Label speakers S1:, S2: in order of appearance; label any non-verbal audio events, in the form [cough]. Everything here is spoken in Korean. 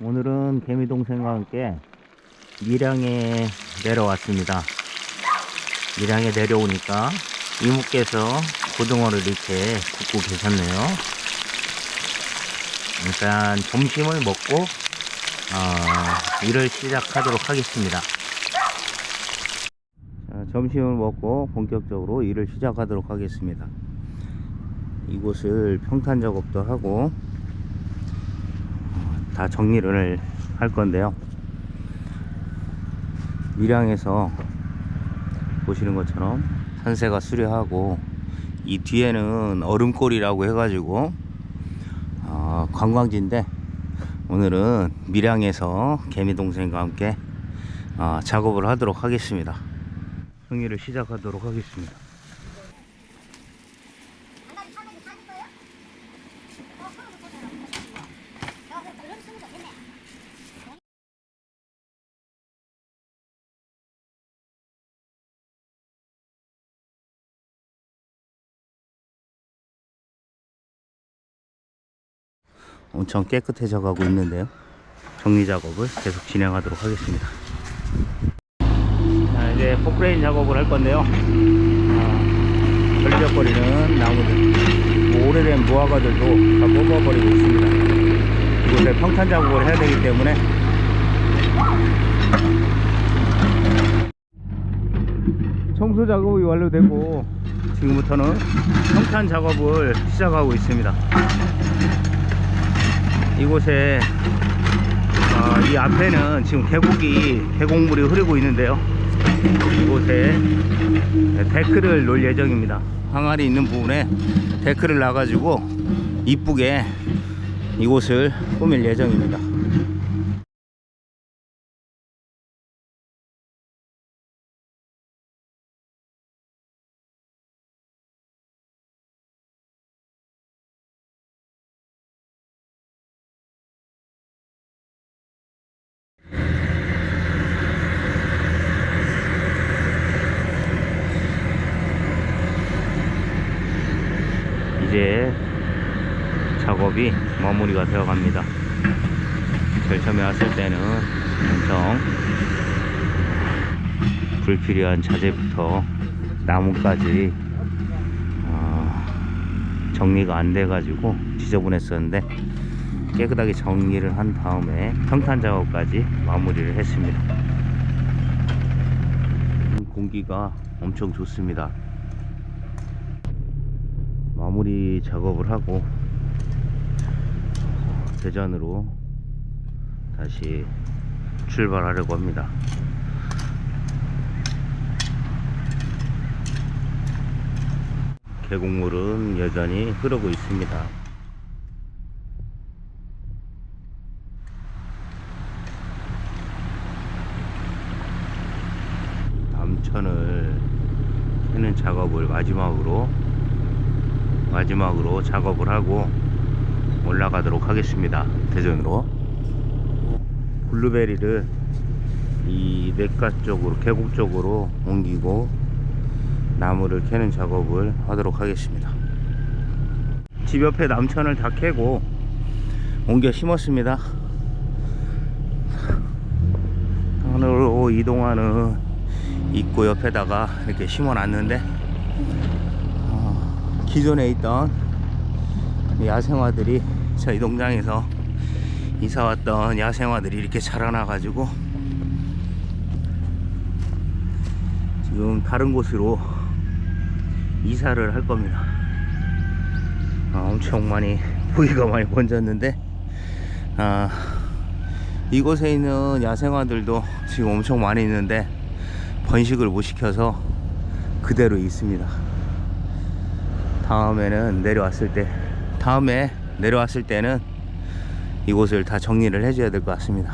S1: 오늘은 개미 동생과 함께 밀양에 내려왔습니다. 밀양에 내려오니까 이모께서 고등어를 이렇게 굽고 계셨네요. 일단 점심을 먹고 어, 일을 시작하도록 하겠습니다. 자, 점심을 먹고 본격적으로 일을 시작하도록 하겠습니다. 이곳을 평탄 작업도 하고 어, 다 정리를 할 건데요. 밀양에서 보시는 것처럼 산세가 수려하고 이 뒤에는 얼음골이라고 해가지고 어, 관광지인데 오늘은 밀양에서 개미 동생과 함께 어, 작업을 하도록 하겠습니다. 행위를 시작하도록 하겠습니다. 엄청 깨끗해져 가고 있는데요. 정리 작업을 계속 진행하도록 하겠습니다. 자, 이제 포크레인 작업을 할 건데요. 아, 걸리적거리는 나무들, 뭐 오래된 무화과들도 다 뽑아버리고 있습니다. 이곳에 평탄 작업을 해야 되기 때문에 청소 작업이 완료되고 지금부터는 평탄 작업을 시작하고 있습니다. 이곳에 어, 이 앞에는 지금 계곡이 계곡물이 흐르고 있는데요. 이곳에 데크를 놓을 예정입니다. 항아리 있는 부분에 데크를 놔가지고 이쁘게 이곳을 꾸밀 예정입니다 이제 작업이 마무리가 되어 갑니다. 절참에 왔을 때는 엄청 불필요한 자재부터 나무까지 어, 정리가 안 돼 가지고 지저분했었는데 깨끗하게 정리를 한 다음에 평탄 작업까지 마무리를 했습니다. 공기가 엄청 좋습니다 마무리 작업을 하고 대전으로 다시 출발하려고 합니다. 계곡물은 여전히 흐르고 있습니다. 남천을 캐는 작업을 마지막으로 마지막으로 작업을 하고 올라가도록 하겠습니다. 대전으로. 블루베리를 이 냇가 쪽으로 계곡 쪽으로 옮기고 나무를 캐는 작업을 하도록 하겠습니다. 집 옆에 남천을 다 캐고 옮겨 심었습니다. 산으로 이동하는 입구 옆에다가 이렇게 심어 놨는데 기존에 있던 야생화들이 저희 농장에서 이사 왔던 야생화들이 이렇게 자라나 가지고 지금 다른 곳으로 이사를 할 겁니다. 아, 엄청 많이 [laughs] 부위가 많이 번졌는데 아, 이곳에 있는 야생화들도 지금 엄청 많이 있는데 번식을 못 시켜서 그대로 있습니다 다음에는 내려왔을 때 다음에 내려왔을 때는 이곳을 다 정리를 해줘야 될 것 같습니다